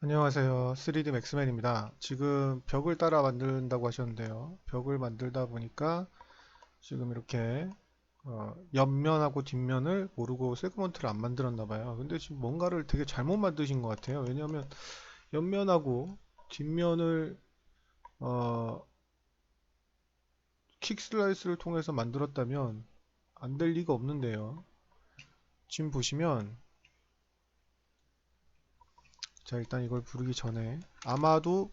안녕하세요. 3D 맥스맨입니다. 지금 벽을 따라 만든다고 하셨는데요. 벽을 만들다 보니까 지금 이렇게 어, 옆면하고 뒷면을 모르고 세그먼트를 안 만들었나 봐요. 근데 지금 뭔가를 되게 잘못 만드신 것 같아요. 왜냐하면 옆면하고 뒷면을 어, 킥 슬라이스를 통해서 만들었다면 안 될 리가 없는데요. 지금 보시면 자 일단 이걸 부르기 전에 아마도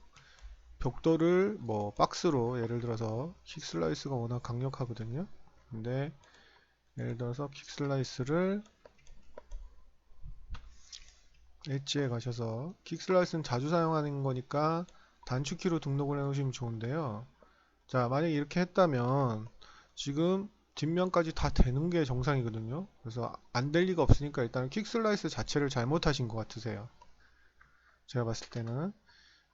벽돌을 뭐 박스로 예를 들어서 킥슬라이스가 워낙 강력하거든요. 근데 예를 들어서 킥슬라이스를 엣지에 가셔서 킥슬라이스는 자주 사용하는 거니까 단축키로 등록을 해 놓으시면 좋은데요. 자 만약에 이렇게 했다면 지금 뒷면까지 다 되는 게 정상이거든요. 그래서 안 될 리가 없으니까 일단 킥슬라이스 자체를 잘못하신 것 같으세요 제가 봤을 때는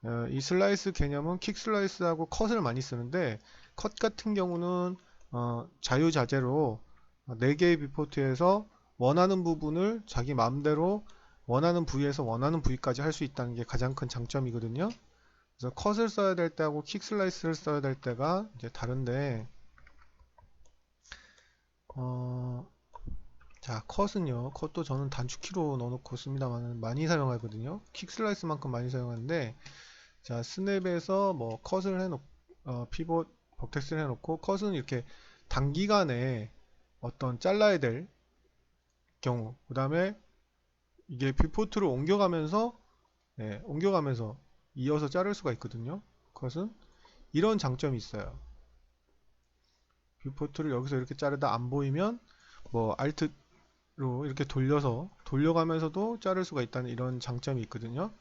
어, 이 슬라이스 개념은 킥 슬라이스하고 컷을 많이 쓰는데 컷 같은 경우는 어, 자유자재로 4개의 뷰포트에서 원하는 부분을 자기 마음대로 원하는 부위에서 원하는 부위까지 할 수 있다는 게 가장 큰 장점이거든요. 그래서 컷을 써야 될 때하고 킥 슬라이스를 써야 될 때가 이제 다른데 어, 자, 컷은요. 컷도 저는 단축키로 넣어놓고 씁니다만 많이 사용하거든요. 킥 슬라이스만큼 많이 사용하는데 자, 스냅에서 뭐 컷을 해놓고 어, 피봇 버텍스를 해놓고 컷은 이렇게 단기간에 어떤 잘라야 될 경우 그 다음에 이게 뷰포트를 옮겨가면서 네, 옮겨가면서 이어서 자를 수가 있거든요. 컷은 이런 장점이 있어요. 뷰포트를 여기서 이렇게 자르다 안 보이면 뭐 알트 로 이렇게 돌려서 돌려가면서도 자를 수가 있다는 이런 장점이 있거든요.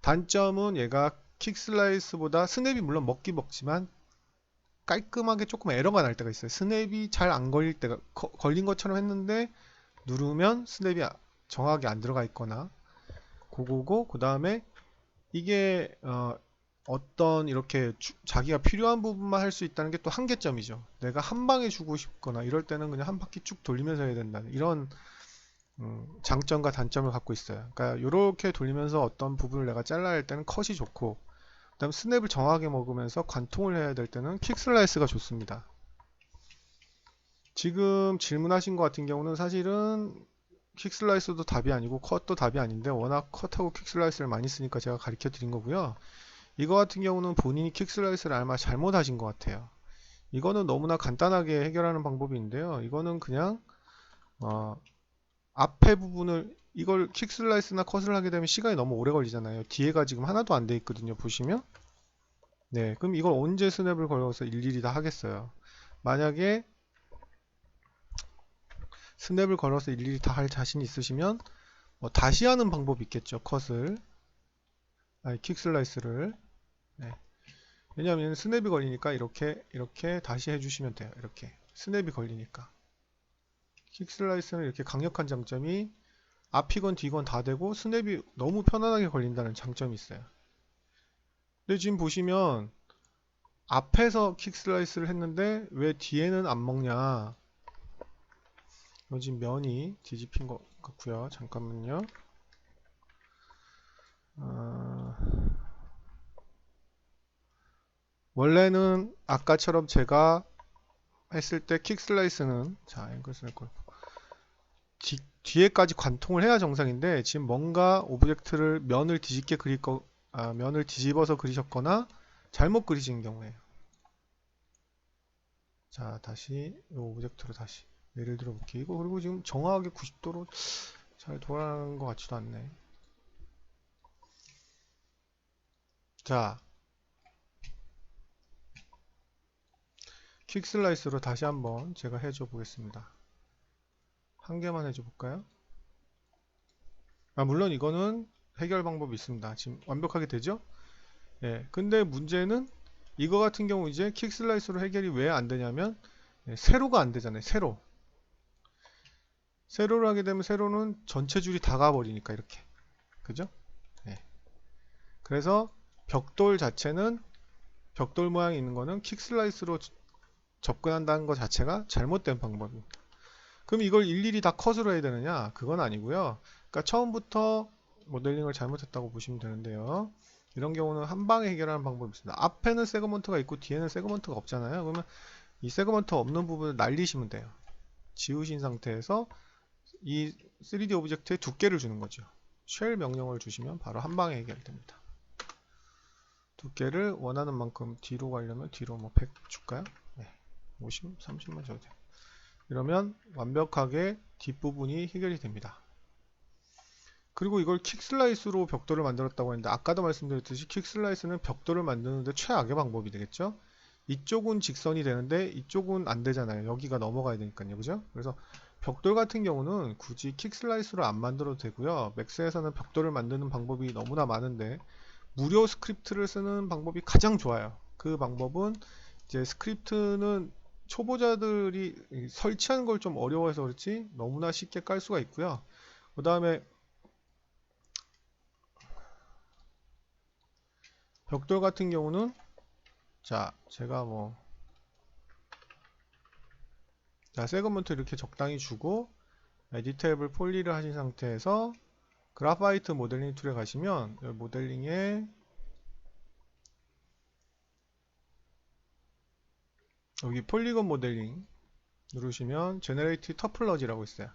단점은 얘가 킥슬라이스보다 스냅이 물론 먹기 먹지만 깔끔하게 조금 에러가 날 때가 있어요. 스냅이 잘 안 걸릴 때가 거, 걸린 것처럼 했는데 누르면 스냅이 아, 정확하게 안 들어가 있거나 그거고 그 다음에 이게 어, 어떤 이렇게 주, 자기가 필요한 부분만 할 수 있다는 게 또 한계점이죠. 내가 한 방에 주고 싶거나 이럴 때는 그냥 한 바퀴 쭉 돌리면서 해야 된다는 이런 음, 장점과 단점을 갖고 있어요. 그러니까 이렇게 돌리면서 어떤 부분을 내가 잘라야 할 때는 컷이 좋고 그다음 스냅을 정확하게 먹으면서 관통을 해야 될 때는 킥 슬라이스가 좋습니다. 지금 질문하신 것 같은 경우는 사실은 킥 슬라이스도 답이 아니고 컷도 답이 아닌데 워낙 컷하고 킥 슬라이스를 많이 쓰니까 제가 가르쳐 드린 거고요. 이거 같은 경우는 본인이 킥슬라이스를 아마 잘못하신 것 같아요. 이거는 너무나 간단하게 해결하는 방법인데요. 이거는 그냥 어, 앞에 부분을 이걸 킥슬라이스나 컷을 하게 되면 시간이 너무 오래 걸리잖아요. 뒤에가 지금 하나도 안 돼 있거든요. 보시면 네, 그럼 이걸 언제 스냅을 걸어서 일일이 다 하겠어요. 만약에 스냅을 걸어서 일일이 다 할 자신 있으시면 뭐 다시 하는 방법이 있겠죠. 컷을 아니 킥슬라이스를 네. 왜냐하면 스냅이 걸리니까 이렇게 이렇게 다시 해주시면 돼요. 이렇게 스냅이 걸리니까 킥슬라이스는 이렇게 강력한 장점이 앞이건 뒤건 다 되고 스냅이 너무 편안하게 걸린다는 장점이 있어요. 근데 지금 보시면 앞에서 킥슬라이스를 했는데 왜 뒤에는 안 먹냐 지금 면이 뒤집힌 것 같고요. 잠깐만요. 어... 원래는 아까처럼 제가 했을 때 킥슬라이스는 자 걸고 뒤, 뒤에까지 관통을 해야 정상인데 지금 뭔가 오브젝트를 면을 뒤집게 그릴 거 아, 면을 뒤집어서 그리셨거나 잘못 그리신 경우에요. 자 다시 이 오브젝트로 다시 예를 들어 볼게요. 이거 그리고 지금 정확하게 90도로 잘 돌아가는 것 같지도 않네. 자 퀵슬라이스로 다시 한번 제가 해줘 보겠습니다. 한 개만 해줘 볼까요? 아, 물론 이거는 해결 방법이 있습니다. 지금 완벽하게 되죠? 예. 근데 문제는 이거 같은 경우 이제 킥슬라이스로 해결이 왜 안 되냐면 예, 세로가 안 되잖아요. 세로. 세로를 하게 되면 세로는 전체 줄이 다 가버리니까 이렇게. 그죠? 예. 그래서 벽돌 자체는 벽돌 모양이 있는 거는 킥슬라이스로 접근한다는 것 자체가 잘못된 방법입니다. 그럼 이걸 일일이 다 컷으로 해야 되느냐? 그건 아니고요. 그러니까 처음부터 모델링을 잘못했다고 보시면 되는데요. 이런 경우는 한 방에 해결하는 방법이 있습니다. 앞에는 세그먼트가 있고 뒤에는 세그먼트가 없잖아요. 그러면 이 세그먼트 없는 부분을 날리시면 돼요. 지우신 상태에서 이 3D 오브젝트에 두께를 주는 거죠. 쉘 명령을 주시면 바로 한 방에 해결됩니다. 두께를 원하는 만큼 뒤로 가려면 뒤로 뭐 100 줄까요? 네. 50, 30만 줘도 돼요. 이러면 완벽하게 뒷부분이 해결이 됩니다. 그리고 이걸 킥슬라이스로 벽돌을 만들었다고 했는데 아까도 말씀드렸듯이 킥슬라이스는 벽돌을 만드는데 최악의 방법이 되겠죠. 이쪽은 직선이 되는데 이쪽은 안 되잖아요. 여기가 넘어가야 되니까요. 그죠? 그래서 벽돌 같은 경우는 굳이 킥슬라이스로 안 만들어도 되고요. 맥스에서는 벽돌을 만드는 방법이 너무나 많은데 무료 스크립트를 쓰는 방법이 가장 좋아요. 그 방법은 이제 스크립트는 초보자들이 설치하는 걸 좀 어려워해서 그렇지 너무나 쉽게 깔 수가 있고요. 그 다음에 벽돌 같은 경우는 자 제가 뭐 자, 세그먼트 이렇게 적당히 주고 에디테이블 폴리를 하신 상태에서 그라파이트 모델링 툴에 가시면 모델링에 여기 폴리건 모델링 누르시면 제너레이티 터플러지라고 있어요.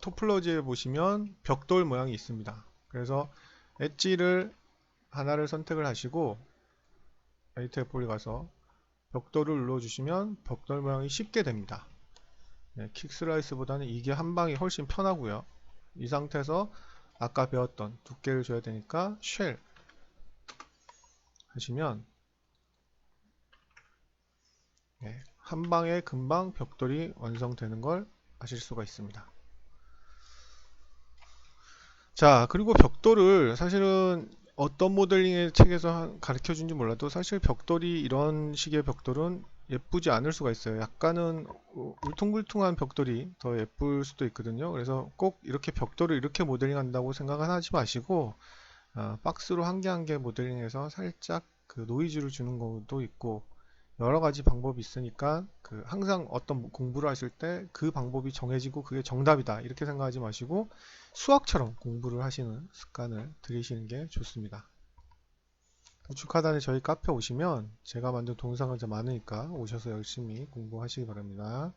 토플러지에 보시면 벽돌 모양이 있습니다. 그래서 엣지를 하나를 선택을 하시고 에디터 폴리 가서 벽돌을 눌러주시면 벽돌 모양이 쉽게 됩니다. 네, 킥슬라이스보다는 이게 한 방이 훨씬 편하고요. 이 상태에서 아까 배웠던 두께를 줘야 되니까 쉘 하시면 네, 한 방에 금방 벽돌이 완성되는 걸 아실 수가 있습니다. 자, 그리고 벽돌을 사실은 어떤 모델링의 책에서 가르쳐 준지 몰라도 사실 벽돌이 이런 식의 벽돌은 예쁘지 않을 수가 있어요. 약간은 울퉁불퉁한 벽돌이 더 예쁠 수도 있거든요. 그래서 꼭 이렇게 벽돌을 이렇게 모델링 한다고 생각은 하지 마시고 어, 박스로 한 개 한 개 모델링해서 살짝 그 노이즈를 주는 것도 있고 여러 가지 방법이 있으니까 그 항상 어떤 공부를 하실 때 그 방법이 정해지고 그게 정답이다 이렇게 생각하지 마시고 수학처럼 공부를 하시는 습관을 들이시는 게 좋습니다. 우측 하단에 저희 카페 오시면 제가 만든 동영상을 많으니까 오셔서 열심히 공부하시기 바랍니다.